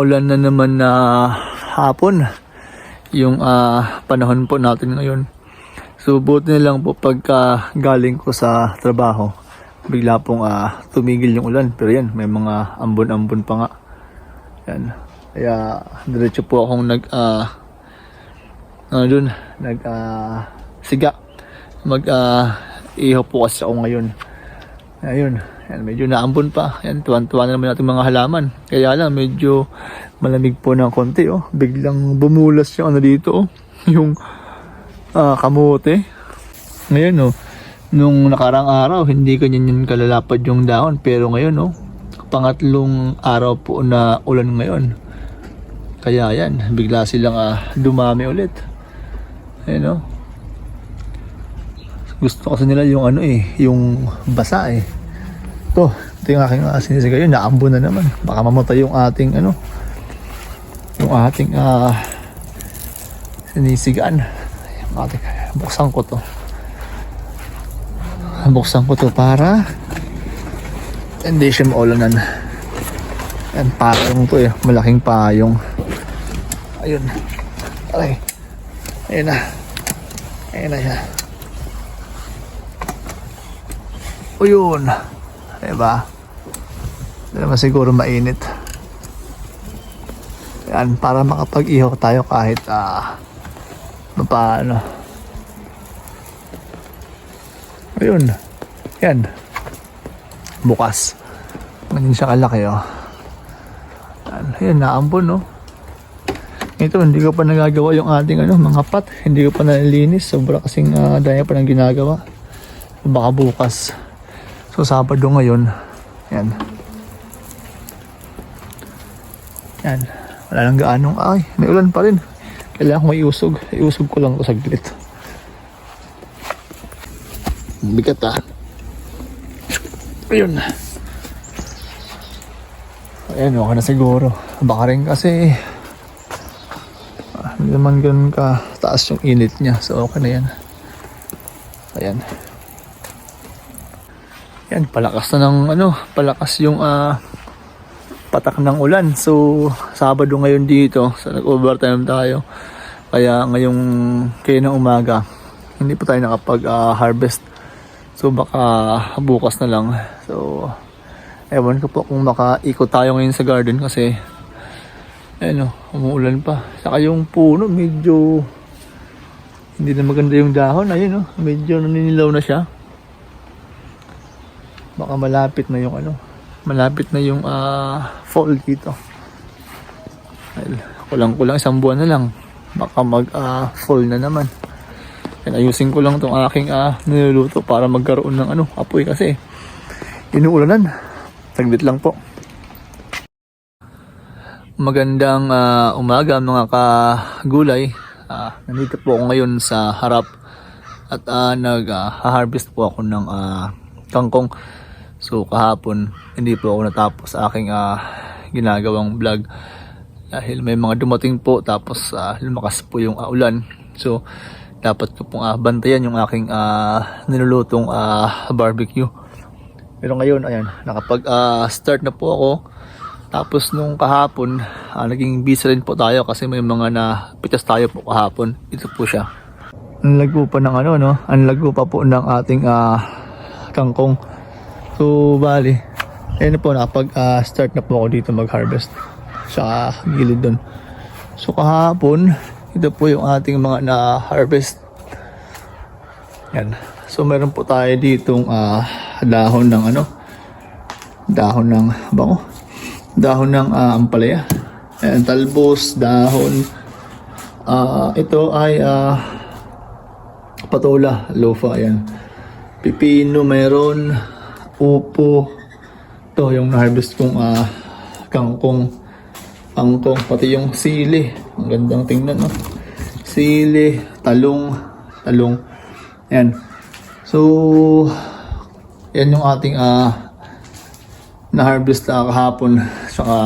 maulan na naman na hapon yung ah, panahon po natin ngayon. So buti na lang po pagka galing ko sa trabaho, bigla pong ah, tumigil yung ulan. Pero yan, may mga ambon-ambon pa nga. Yan. Kaya diretso po akong nag ah, ano dun, nag ah, siga. Mag ah, ihaw po kasi ako ngayon. Ayun, yan, medyo naambon pa. Yan, tuwan-tuwa na naman natin mga halaman. Kaya lang, medyo malamig po ng konti, oh. Biglang bumulas yung ano dito, oh. Yung ah, kamote. Ngayon, oh. Nung nakarang araw, hindi ganyan yun kalalapad yung dahon. Pero ngayon, oh. Pangatlong araw po na ulan ngayon. Kaya yan, bigla silang ah, dumami ulit. Ayun, oh. Gusto kasi nila yung ano eh, yung basa eh. Ito, ito yung aking uh, sinisigayo, naambo na naman. Baka mamatay yung ating ano, yung ating ah sinisigaan. Yung ating, buksan ko to. Buksan ko to para hindi siya maulanan. Yan, payong to eh. Malaking payong. Ayun. Aray. Ayun na. Ayun na siya. O yun. Diba? Hindi naman siguro mainit. Yan, para makapag-ihaw tayo kahit ah paano. Ayun. Yan. Bukas. Ganyan siya kalaki oh. Yan naambon no. Ito, hindi ko pa nagagawa yung ating ano, mga pat. Hindi ko pa nalilinis. Sobra kasing uh, daya pa ng ginagawa. Baka bukas. So, Sabado ngayon. Yan. Yan. Wala nang gaanong. Ay, may ulan pa rin. Kailangan ko may iusog. Iusog ko lang ito saglit. Bigat ah. Ayun. Ayan, okay na siguro. Baka rin kasi ah, hindi naman ganun ka taas yung init niya. So, okay na yan. Ayan. Yan, palakas na ng ano, palakas yung ah, patak ng ulan. So, Sabado ngayon dito, so nag-overtime tayo. Kaya ngayong kayo ng umaga, hindi pa tayo nakapag-harvest. so, baka bukas na lang. So, ewan ko po kung makaikot tayo ngayon sa garden kasi ayun o, umuulan pa. Saka yung puno, medyo hindi na maganda yung dahon. Ayun o, medyo naninilaw na siya baka malapit na yung ano malapit na yung ah, fall dito. Kulang kulang isang buwan na lang baka mag ah, fall na naman. Yan, ayusin ko lang tong aking ah, niluluto para magkaroon ng ano apoy kasi inuulanan. Saglit lang po. Magandang ah, umaga mga kagulay. Ah, nandito po ako ngayon sa harap at ah, nag-harvest po ako ng ah, kangkong So kahapon hindi po ako natapos sa aking ah, ginagawang vlog dahil may mga dumating po tapos ah, lumakas po yung ah, ulan. So dapat ko pong ah, bantayan yung aking ah, nilulutong ah, barbecue. Pero ngayon ayan nakapag ah, start na po ako. Tapos nung kahapon, ah, naging busy rin po tayo kasi may mga napitas tayo po kahapon. Ito po siya. Ang lago pa ng ano no, ang lago pa po ng ating ah, kangkong. So, bali, ayun na po, nakapag-start na po ako dito mag-harvest sa gilid doon. So, kahapon, ito po yung ating mga na-harvest. Yan. So, meron po tayo ditong ah, dahon ng ano, dahon ng bango, dahon ng ah, ampalaya. Ayan, talbos, dahon. Ah, ito ay ah, patola, lofa, ayan. Pipino meron, upo. Ito yung na-harvest kong ah, kangkong, angkong, pati yung sili. Ang gandang tingnan, no? Sili, talong, talong. Ayan. So, yan yung ating ah, na-harvest na kahapon saka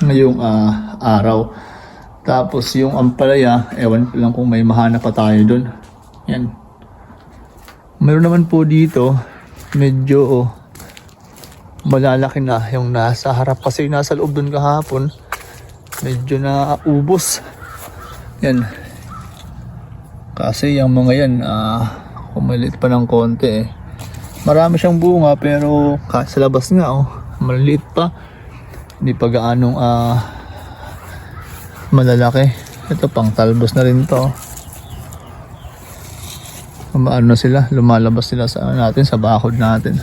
ngayong ah, araw. Tapos yung ampalaya, ewan ko lang kung may mahana pa tayo dun. Yan. Meron naman po dito, medyo oh, malalaki na yung nasa harap kasi yung nasa loob dun kahapon. medyo na ubos. Yan. Kasi yung mga yan, ah, kumalit pa ng konti eh. Marami siyang bunga pero sa labas nga oh, maliliit pa. Hindi pa gaanong ah, malalaki. Ito pang talbos na rin to. Umaano na sila, lumalabas sila sa ano natin, sa bakod natin.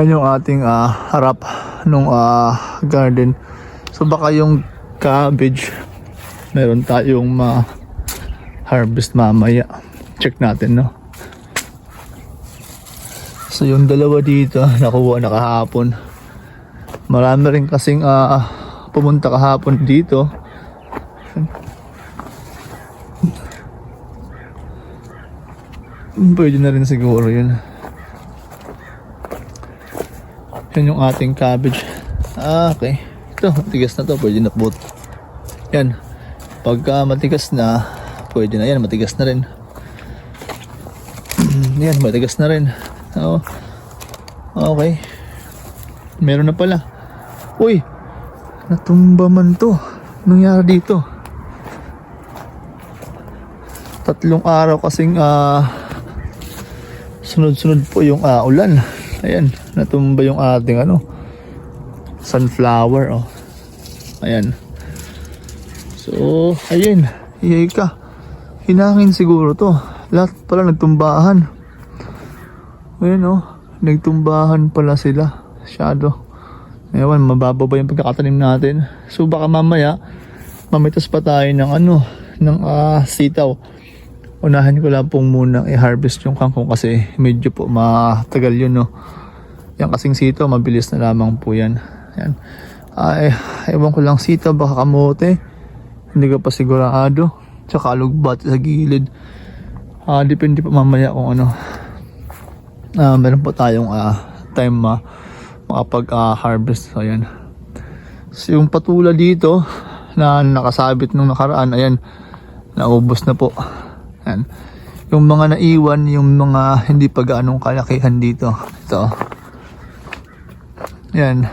Yan yung ating ah, harap nung ah, garden. So baka yung cabbage meron tayong ma harvest mamaya. Check natin, no? So yung dalawa dito, nakuha na kahapon. Marami rin kasing ah, pumunta kahapon dito. Pwede na rin siguro yun. Yan yung ating cabbage. Ah, okay. Ito, matigas na to. Pwede na pot. Yan. Pagka matigas na, pwede na yan. Matigas na rin. yan, matigas na rin. Oo. Okay. Meron na pala. Uy! Natumba man to. Nangyari dito. Tatlong araw kasing ah sunod-sunod po yung ah, ulan. Ayan, natumba yung ating ano sunflower oh. Ayan. So, ayun, iyay ka. Hinangin siguro to. Lahat pala nagtumbahan. Ayun oh, nagtumbahan pala sila. Shadow. Ewan, mababa ba yung pagkakatanim natin? So baka mamaya, mamitas pa tayo ng ano, ng ah, sitaw. Unahan ko lang pong muna i-harvest yung kangkong kasi medyo po matagal yun no. Yan kasing sitaw, mabilis na lamang po yan. Yan. Ay, ewan ko lang sitaw, baka kamote. Hindi ko pa sigurado. Tsaka alugbat sa gilid. Ah, depende pa mamaya kung ano. Ah, meron po tayong ah, time ma makapag-harvest. so, ayan. So, yung patula dito na nakasabit nung nakaraan, ayan, naubos na po. Ayan. Yung mga naiwan, yung mga hindi pa gaanong kalakihan dito. Ito. Ayan.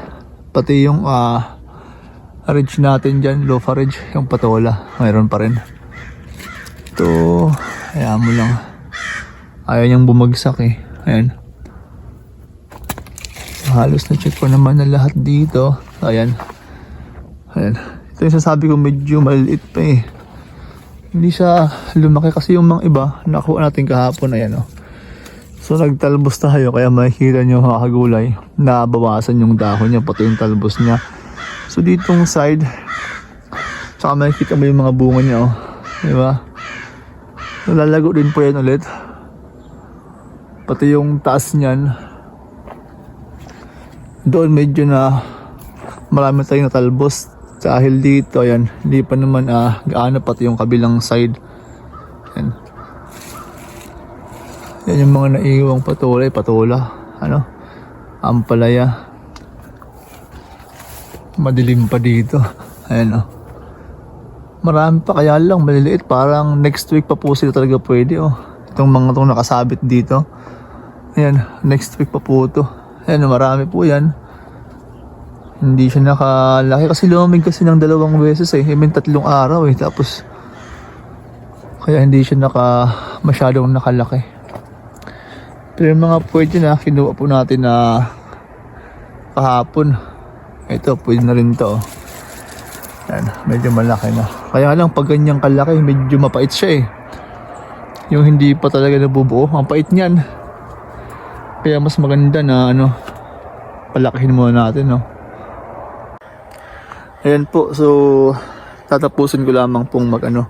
Pati yung ah ridge natin dyan, lofa ridge, yung patola, mayroon pa rin. Ito, hayaan mo lang. Ayaw niyang bumagsak eh. Ayan. Halos na check ko naman na lahat dito. Ayan. Ayan. Ito yung sasabi ko medyo maliit pa eh. Hindi siya lumaki kasi yung mga iba nakuha natin kahapon. Ayan oh. So nagtalbos tayo kaya makikita nyo mga kagulay na yung dahon niya pati yung talbos niya. So ditong side tsaka makikita mo yung mga bunga niya oh. Diba? So, lalago din po yan ulit. Pati yung taas niyan. Doon medyo na marami tayong natalbos. Dahil dito, ayan, hindi pa naman ah, gaano pati yung kabilang side. Ayan. Yan yung mga naiiwang patuloy, patula. Ano? Ampalaya. Madilim pa dito. Ayan oh. Marami pa kaya lang maliliit. Parang next week pa po sila talaga pwede oh. Itong mga itong nakasabit dito. Ayan, next week pa po ito. Ayan, marami po yan. Hindi siya nakalaki kasi lumamig kasi ng dalawang beses eh. I mean, tatlong araw eh. Tapos, kaya hindi siya naka, masyadong nakalaki. Pero yung mga pwede na, kinuha po natin na kahapon. Ito, pwede na rin to. Yan, medyo malaki na. Kaya lang, pag ganyang kalaki, medyo mapait siya eh. Yung hindi pa talaga nabubuo, ang pait niyan. Kaya mas maganda na ano, palakihin muna natin, no. Ayan po, so tatapusin ko lamang pong mag ano,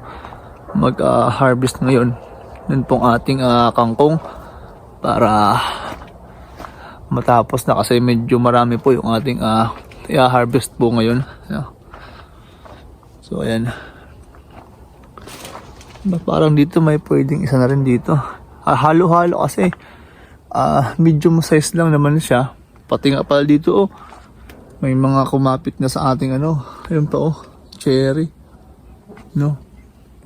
mag ah, harvest ngayon. Nun pong ating ah, kangkong para matapos na kasi medyo marami po yung ating ah, i-harvest po ngayon. So ayan. Parang dito may pwedeng isa na rin dito. Ah, halo-halo kasi ah medium size lang naman siya. Pati nga pala dito oh. May mga kumapit na sa ating ano, ayun pa oh, cherry. No.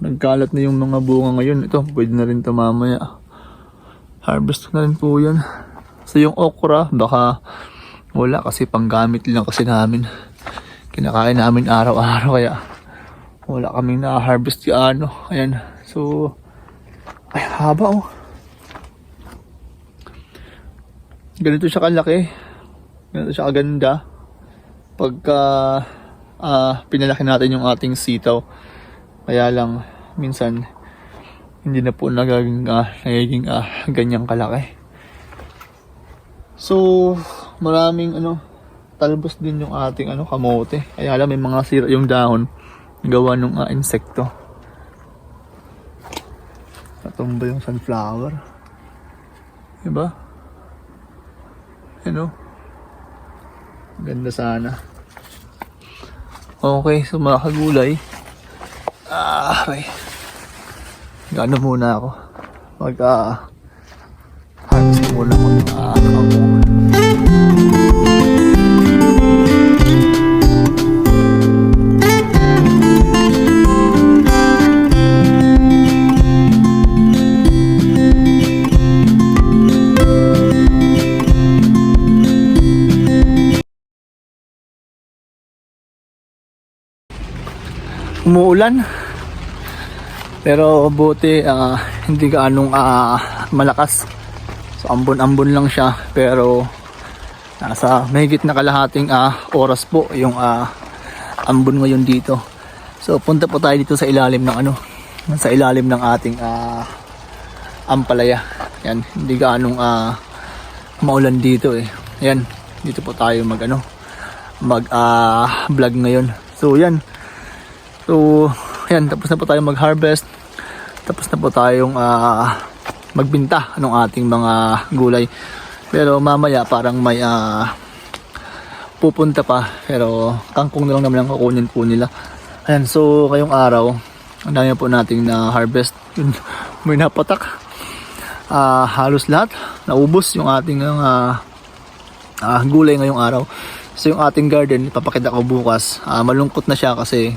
Nagkalat na yung mga bunga ngayon. Ito, pwede na rin ito mamaya. Harvest na rin po yan. So yung okra, baka wala kasi panggamit lang kasi namin. kinakain namin araw-araw kaya wala kaming na-harvest ano. Ayan. So, ay haba oh. Ganito siya kalaki. Ganito siya kaganda. Pagka ah, pinalaki natin yung ating sitaw. Kaya lang, minsan, hindi na po nagaging, ah, nagiging ah, ganyang kalaki. So, maraming ano, talbos din yung ating ano, kamote. Kaya lang may mga sira yung dahon. Gawa ng ah, insekto. Natumba yung sunflower. Diba? Ano? Ganda sana. Okay, so mga kagulay. Ah, okay. Gano muna ako. Mag, ah, harvest muna ng ah, kangkong. Umuulan. Pero buti ah, hindi gaanong ah, malakas. So ambon-ambon lang siya pero nasa mahigit na kalahating ah, oras po yung ah, ambon ngayon dito. So punta po tayo dito sa ilalim ng ano, sa ilalim ng ating ah, ampalaya. Yan, hindi gaanong ah, maulan dito eh. Yan, dito po tayo mag ano, mag ah, vlog ngayon. So yan, So, yan, tapos na po tayo mag-harvest. Tapos na po tayong ah, magbinta ng ating mga gulay. Pero mamaya parang may ah, pupunta pa. Pero kangkong na lang naman ang kukunin po nila. Ayan, so ngayong araw, ang dami po nating na harvest. Yun, may napatak. Ah, halos lahat. Naubos yung ating ah, ah, gulay ngayong araw. So yung ating garden, ipapakita ko bukas. Ah, malungkot na siya kasi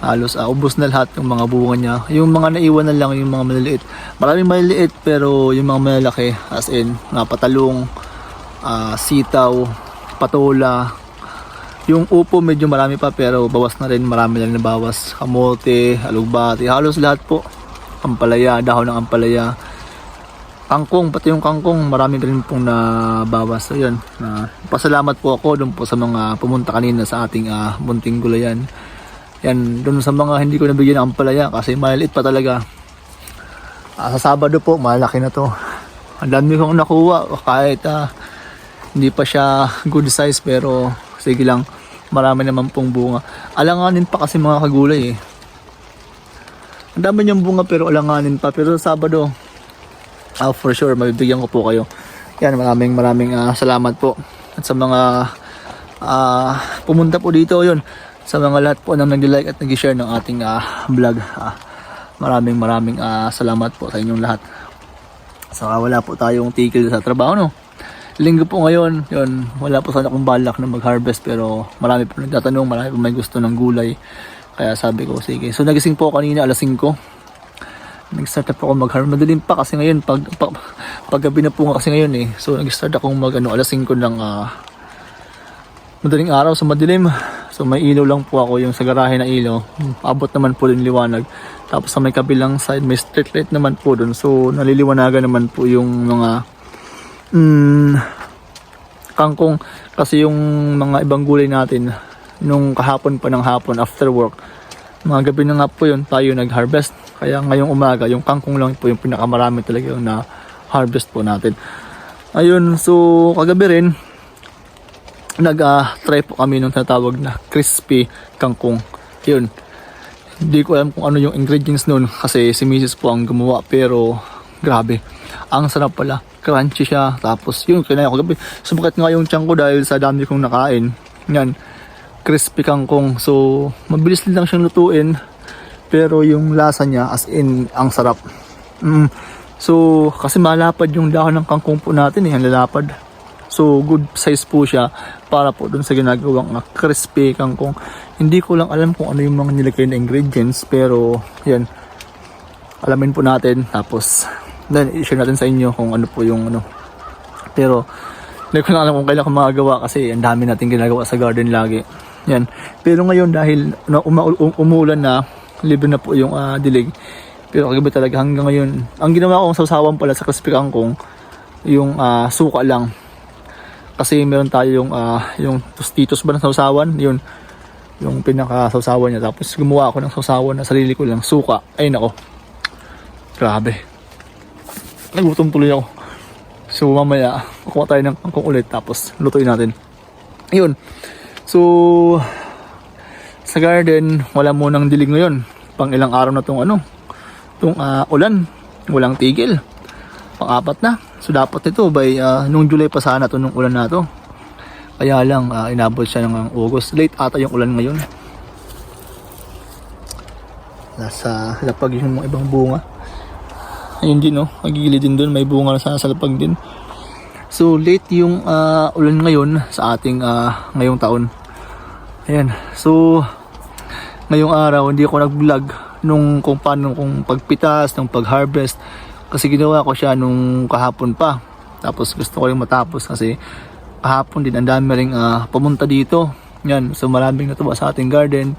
halos uh, ubos na lahat yung mga bunga niya. Yung mga naiwan na lang yung mga maliliit. Maraming maliliit pero yung mga malalaki as in napatalong, ah, sitaw, patola. Yung upo medyo marami pa pero bawas na rin, marami lang nabawas. Kamote, alugbati, halos lahat po. Ampalaya, dahon ng ampalaya. Kangkong, pati yung kangkong, marami rin pong nabawas. So yun, na pasalamat po ako dun po sa mga pumunta kanina sa ating ah, munting gulayan. Yan, doon sa mga hindi ko nabigyan ng ampalaya kasi maliit pa talaga. Ah, sa Sabado po, malaki na to. Ang dami kong nakuha kahit ah, hindi pa siya good size pero sige lang, marami naman pong bunga. Alanganin pa kasi mga kagulay eh. Ang dami niyang bunga pero alanganin pa. Pero sa Sabado, ah, for sure, mabibigyan ko po kayo. Yan, maraming maraming ah, salamat po. At sa mga ah, pumunta po dito, yun sa mga lahat po na nag-like at nag-share ng ating ah, vlog. Ah, maraming maraming ah, salamat po sa inyong lahat. Saka wala po tayong tigil sa trabaho, no? Linggo po ngayon, yun, wala po sana akong balak na mag-harvest pero marami po nagtatanong, marami po may gusto ng gulay. Kaya sabi ko, sige. So nagising po kanina alas 5. Nag-start na po ako mag-harvest. Madaling pa kasi ngayon, pag, pag, paggabi na po nga kasi ngayon eh. So nag-start ako mag, ano, alas 5 ng ah, madaling araw sa madilim. So may ilaw lang po ako yung sa garahe na ilaw. Abot naman po din liwanag. Tapos sa may kabilang side may street light naman po doon. So naliliwanagan naman po yung mga mm, kangkong kasi yung mga ibang gulay natin nung kahapon pa ng hapon after work mga gabi na nga po yun tayo nag-harvest kaya ngayong umaga yung kangkong lang po yung pinakamarami talaga yung na harvest po natin ayun so kagabi rin nag-try po kami nung tinatawag na crispy kangkong. Yun. Hindi ko alam kung ano yung ingredients nun kasi si Mrs. po ang gumawa pero grabe. Ang sarap pala. Crunchy siya. Tapos yun, kinaya ko gabi. Sumakit nga yung tiyan ko dahil sa dami kong nakain. Yan. Crispy kangkong. So, mabilis lang siyang lutuin. Pero yung lasa niya, as in, ang sarap. Mm. So, kasi malapad yung dahon ng kangkong po natin eh. Ang lalapad. So, good size po siya para po dun sa ginagawang uh, crispy kangkong. Hindi ko lang alam kung ano yung mga nilagay na ingredients, pero yan. Alamin po natin. Tapos, then, i-share natin sa inyo kung ano po yung ano. Pero, hindi ko na alam kung kailan ko magagawa kasi ang dami natin ginagawa sa garden lagi. Yan. Pero ngayon dahil na uma- um- umuulan na, libre na po yung ah, dilig. Pero kagabi talaga hanggang ngayon, ang ginawa kong sausawan pala sa crispy kangkong, yung ah, suka lang. Kasi meron tayo yung ah, yung tostitos ba ng sausawan, yun yung pinaka sausawan niya. Tapos gumawa ako ng sausawan na sarili ko lang, suka. Ay nako. Grabe. Nagutom tuloy ako. So mamaya, kukuha tayo ng kangkong ulit tapos lutuin natin. Yun. So, sa garden, wala munang dilig ngayon. Pang ilang araw na tong ano, tong ah, ulan. Walang tigil. Pang apat na. So dapat ito by ah, nung July pa sana to nung ulan na to. Kaya lang ah, inabot siya ng August. Late ata yung ulan ngayon. Nasa lapag yung mga ibang bunga. Ayun din no, magigilid din doon, may bunga sa sa lapag din. So late yung ah, ulan ngayon sa ating ah, ngayong taon. Ayan. So ngayong araw hindi ako nag-vlog nung kung paano kung pagpitas, ng pag-harvest kasi ginawa ko siya nung kahapon pa. Tapos gusto ko rin matapos kasi kahapon din ang dami ring ah, pumunta dito. Yan, so maraming natuwa sa ating garden.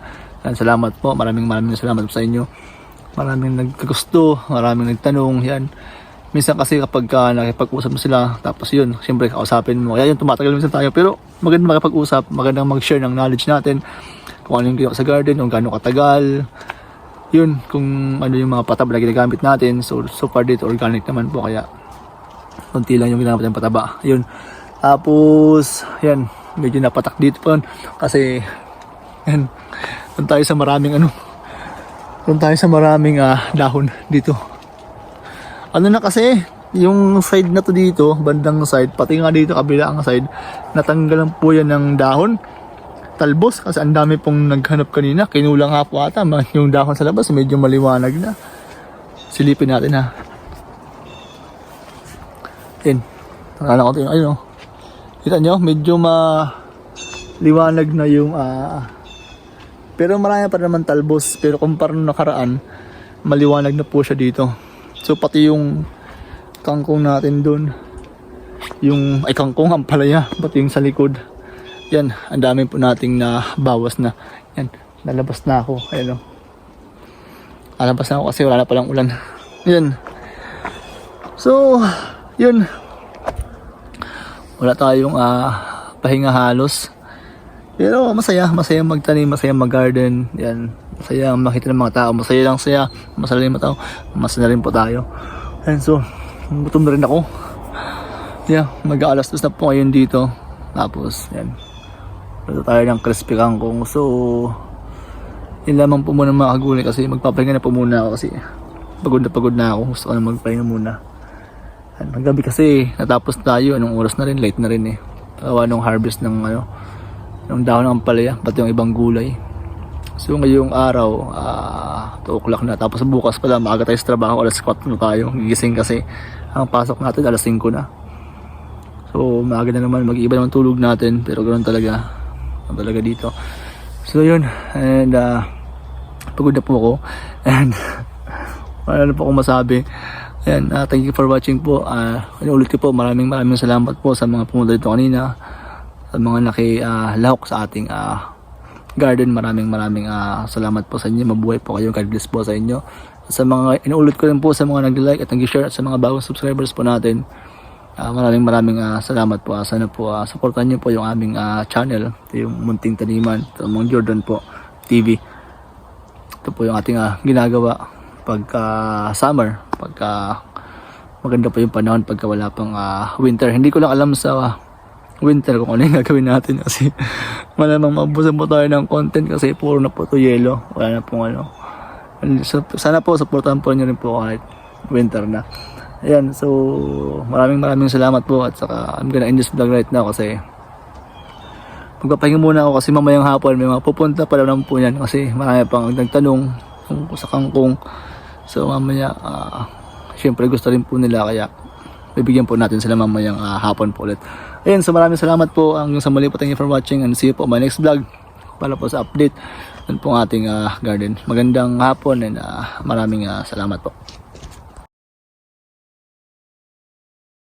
Yan, salamat po. Maraming maraming salamat sa inyo. Maraming nagkagusto, maraming nagtanong, yan. Minsan kasi kapag ka nakipag-usap mo sila, tapos yun, siyempre kausapin mo. Kaya yun, tumatagal minsan tayo. Pero maganda makipag-usap, magandang mag-share ng knowledge natin. Kung ano yung sa garden, kung gaano katagal. Yun, kung ano yung mga pataba na ginagamit natin. So, so far dito, organic naman po. Kaya, konti lang yung ginamit ng pataba. Yun. Tapos, yan, medyo napatak dito pa. Kasi, yan, doon tayo sa maraming ano, doon tayo sa maraming ah, dahon dito. Ano na kasi, yung side na to dito, bandang side, pati nga dito kabila ang side, natanggalan po yan ng dahon. Talbos kasi ang dami pong naghanap kanina. Kinulang nga po ata ma- yung dahon sa labas, medyo maliwanag na. Silipin natin ha. Yan. Nakala ko ito ayun oh. Kita nyo, medyo maliwanag na yung ah, pero marami pa naman talbos. Pero kumpara nung nakaraan, maliwanag na po siya dito. So pati yung kangkong natin doon, yung ay kangkong ang palaya, pati yung sa likod. Yan, ang dami po nating na bawas na. Yan, lalabas na ako. Ayan o. Lalabas na ako kasi wala na palang ulan. Yan. So, yun. Wala tayong ah, pahinga halos. Pero masaya, masaya magtanim, masaya mag-garden. Yan, masaya makita ng mga tao. Masaya lang saya, masaya mga tao. Masaya rin po tayo. And so, gutom na rin ako. Yeah, mag-aalas na po ngayon dito. Tapos, yan. Ito tayo ng crispy kangkong. So, yun lamang po muna mga kagulay kasi magpapahinga na po muna ako kasi pagod na pagod na ako. Gusto ko na magpahinga muna. Yan, Hanggabi kasi natapos tayo. Anong oras na rin? Late na rin eh. Tawa nung harvest ng ano, ng dahon ng palaya, pati yung ibang gulay. So ngayong araw, ah 2 o'clock na. Tapos bukas pala, maaga tayo sa trabaho, alas 4 na tayo. Gigising kasi ang pasok natin alas 5 na. So maaga na naman, mag-iba naman tulog natin. Pero ganoon talaga, talaga dito. So yun, and ah pagod na po ako. And wala na po akong masabi. Ayan, ah, thank you for watching po. Uh, ulit ko po, maraming maraming salamat po sa mga pumunta dito kanina sa mga nakilahok sa ating ah, garden. Maraming maraming ah, salamat po sa inyo. Mabuhay po kayo. God bless po sa inyo. Sa mga inuulit ko rin po sa mga nag-like at nag-share at sa mga bagong subscribers po natin. Ah, maraming maraming ah, salamat po. Ah, sana po ah, supportan niyo po yung aming ah, channel. Ito yung Munting Taniman. Ito yung Jordan po TV. Ito po yung ating ah, ginagawa pagka summer. Pagka maganda po yung panahon pagka wala pang ah, winter. Hindi ko lang alam sa ah, winter kung ano yung gagawin natin kasi malamang mabusan po tayo ng content kasi puro na po to yelo wala na pong ano sana po supportahan po nyo rin po kahit winter na ayan so maraming maraming salamat po at saka I'm gonna end this vlog right now kasi magpapahinga muna ako kasi mamayang hapon may mga pupunta pa naman po yan kasi marami pang nagtanong kung sa kangkong so mamaya ah, syempre gusto rin po nila kaya bibigyan po natin sila mamayang ah, hapon po ulit. Ayun, so maraming salamat po ang sa muli po. Thank you for watching and see you po on my next vlog para po sa update ng pong ating ah, garden. Magandang hapon and ah, maraming ah, salamat po.